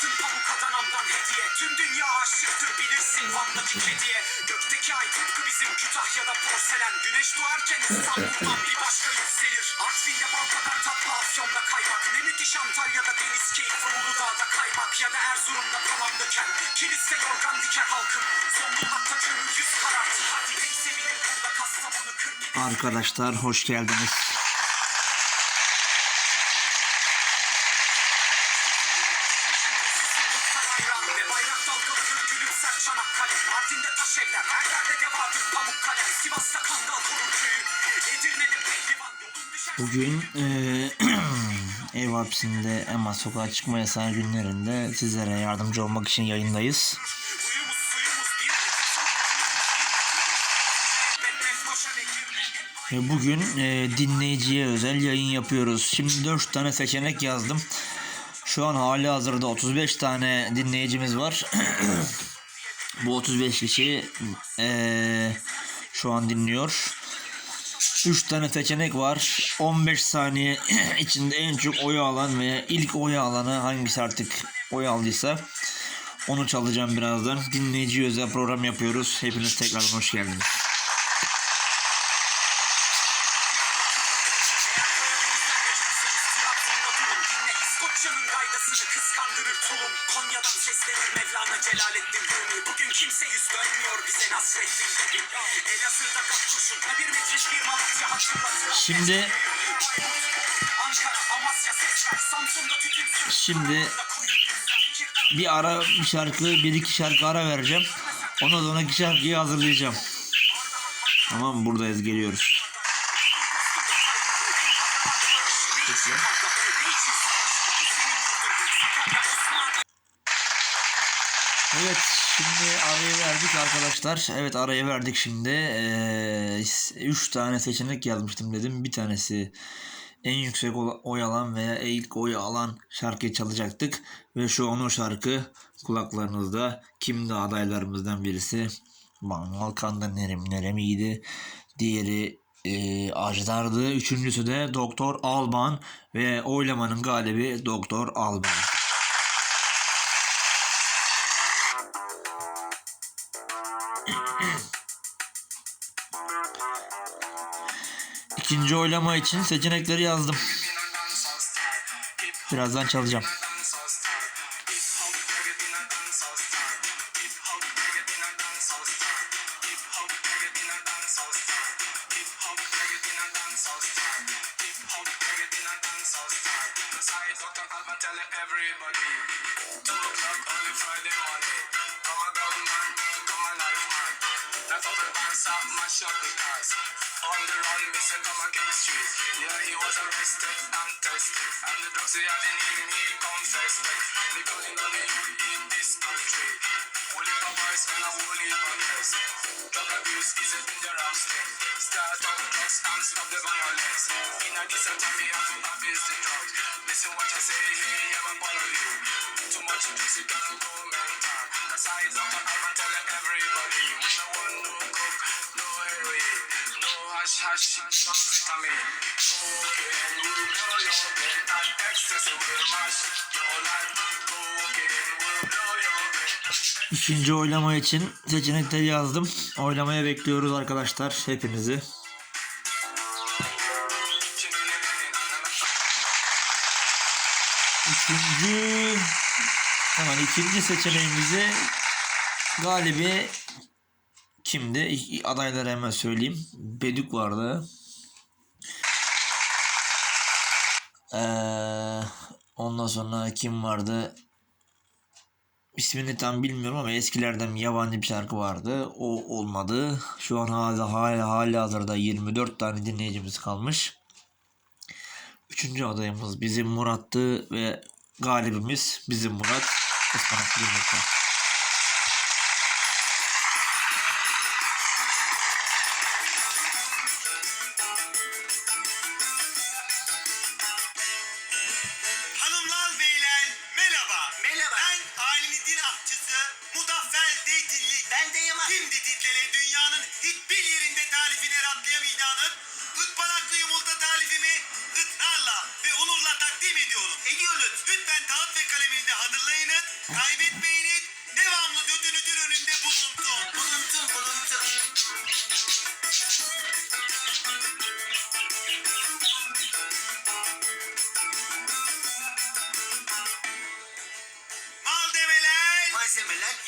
altın pamuk Adana'mdan hediye. Tüm dünya aşıktır bilirsin Van'daki kediye Gökteki ay tıpkı bizim Kütahya'da porselen. Güneş doğarken İstanbul'dan bir başka yükselir. Artvin'de bal kadar tatlı Afyon'da kaymak. Ne müthiş Antalya'da deniz keyfi Uludağ'da kaymak. Ya da Erzurum'da tavan döken. Kilis'te yorgan diker halkım Zonguldak'ta kömür yüz karartı. Hadi pek sevilir burada Kastamonu Arkadaşlar hoş geldiniz. Bayram ve bayrak dalgalanır gülümser Çanakkale Mardin'de taş evler her yerde de vardır Pamukkale Sivas'ta Kangal Korur köyü Edirne'de pehlivan yolun düşer Bugün eee ev hapsinde ama sokağa çıkma yasağı günlerinde sizlere yardımcı olmak için yayındayız. Ve bugün eee, dinleyiciye özel yayın yapıyoruz. Şimdi 4 tane seçenek yazdım. Şu an hali hazırda 35 tane dinleyicimiz var. Bu 35 kişi eee, şu an dinliyor. 3 tane seçenek var. 15 saniye içinde en çok oyu alan veya ilk oyu alanı hangisi artık oy aldıysa onu çalacağım birazdan. Dinleyici özel program yapıyoruz. Hepiniz tekrardan hoş geldiniz. Dinle İskoçya'nın gaydasını kıskandırır tulum Konya'dan seslenir Mevlana Celaleddin Rumi Bugün kimse yüz dönmüyor bize Nasreddin gibi Elazığ'da kaç kurşun bir metreş bir Malatya hatırlatır Şimdi Ankara, Amasya ses ver Samsun'da tütün sür Şimdi bir ara bir şarkı bir iki şarkı ara vereceğim. Ondan sonraki şarkıyı hazırlayacağım. Tamam buradayız geliyoruz. Evet şimdi arayı verdik arkadaşlar. Evet arayı verdik şimdi. Ee, üç tane seçenek yazmıştım dedim. Bir tanesi en yüksek oy alan veya ilk oy alan şarkıyı çalacaktık. Ve şu an o şarkı kulaklarınızda. Kimdi adaylarımızdan birisi? Mangal Kanda Nerem Neremiydi. Diğeri e, Ajdar'dı. Üçüncüsü de Doktor Alban ve oylamanın galibi Doktor Alban. İkinci oylama için seçenekleri yazdım. Birazdan çalacağım. Everybody, two o'clock only Friday morning. How the up, mash up the cars. On the run, Mr. Come on, King Street. Yeah, he was arrested and tested. And the drugs he had in him, he confessed. The gunning on the youth in this country. Holy boys and a holy girls. Drug abuse is a dangerous thing. Start up drugs and stop the violence. In a decent time, we have to abuse the drugs. Listen what I say, hey, I'm you. Too much drugs, you can go mental. That's why it's not İkinci oylama için seçenekleri yazdım. Oylamaya bekliyoruz arkadaşlar hepinizi. Üçüncü hemen ikinci seçeneğimizi galibi kimdi? İ- Adayları hemen söyleyeyim. Bedük vardı. Ee, ondan sonra kim vardı? İsmini tam bilmiyorum ama eskilerden yabancı bir şarkı vardı. O olmadı. Şu an hala hala hali hazırda 24 tane dinleyicimiz kalmış. Üçüncü adayımız bizim Murat'tı ve galibimiz bizim Murat. Ispanaklı ödülüdür önünde bulundum. Bulundum,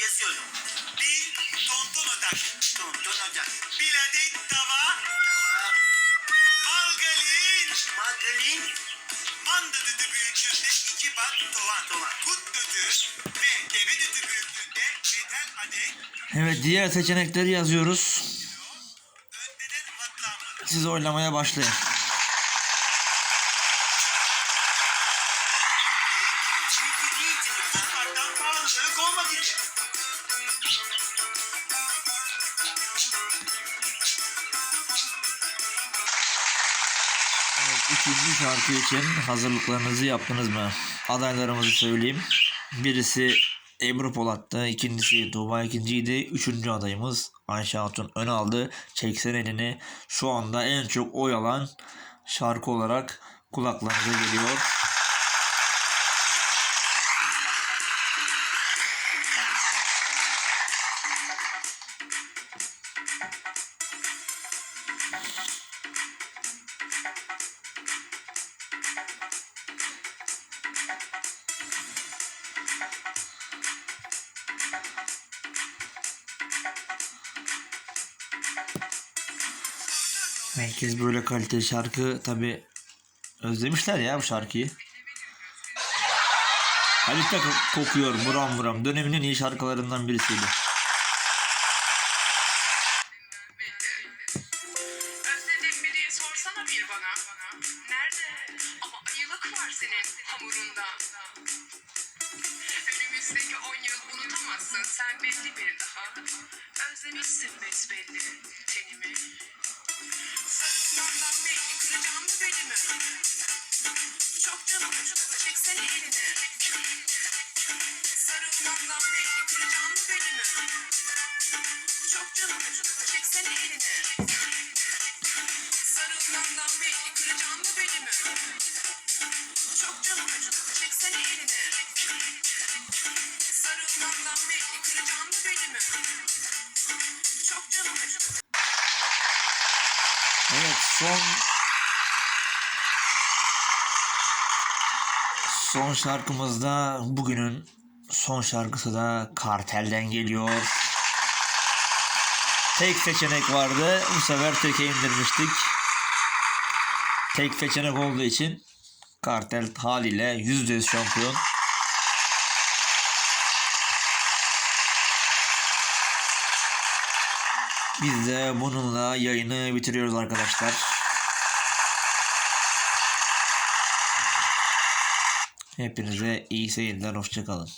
yazıyorum. Bir tonton odak. Tonton odak. Bir adet tava. Tava. Margarin. Margarin. Manda düdü büyüklüğünde iki bat tovan. Tovan. Kut düdü ve devi Evet diğer seçenekleri yazıyoruz. Siz oylamaya başlayın. İkinci şarkı için hazırlıklarınızı yaptınız mı? Adaylarımızı söyleyeyim. Birisi Ebru Polat'tı, ikincisi Tuğba ikinciydi, üçüncü adayımız Ayşe Hatun ön aldı. Çeksen elini şu anda en çok oy alan şarkı olarak kulaklarınıza geliyor. Herkes böyle kaliteli şarkı tabi özlemişler ya bu şarkıyı. Ko- kokuyor buram buram. Dönemin en iyi şarkılarından birisiydi. Sen belli bir daha. Özlemişsin besbelli tenimi. Sarılmandan belli kıracağım bu belimi. Çok canım acıdı çeksene elini. Sarılmandan belli kıracağım bu belimi. Çok canım acıdı çeksene elini. Sarılmandan belli kıracağım mı belimi? Çok canım acıdı çeksene elini. Sarılmandan belli kıracağım mı belimi? Son son şarkımızda bugünün son şarkısı da Kartel'den geliyor. Tek seçenek vardı. Bu sefer teke indirmiştik. Tek seçenek olduğu için Kartel haliyle %100 şampiyon. Biz de bununla yayını bitiriyoruz arkadaşlar. Hepinize iyi seyirler. Hoşçakalın.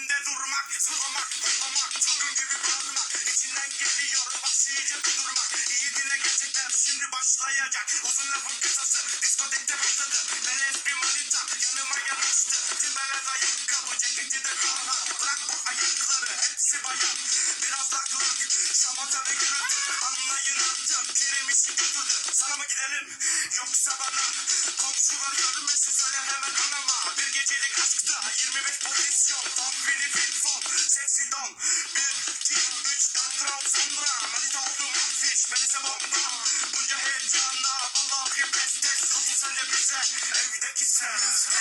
Yerinde durmak Zılamak, hoplamak, çılgın gibi bağırmak İçinden geliyor başlayınca durmak İyi dile gerçekler şimdi başlayacak. Uzun lafın kısası diskotekte başladı. Melez bir manita yanıma yanaştı. Timberland ayakkabı ceketi de kaha Bırak bu ayakları hepsi bayan. Biraz lak sana mı gidelim? Yoksa bana? Komşu var, Komşular görmesin söyle hemen anama. Bir gecelik aşkta 25 pozisyon. Don Vini Vin Fon Sexy Don. 1, 2, 3, 4 round sonra. Manita oldum fiş ben ise bomba. Bunca heyecana vallahi besteş Olsun sence bize evdeki ses.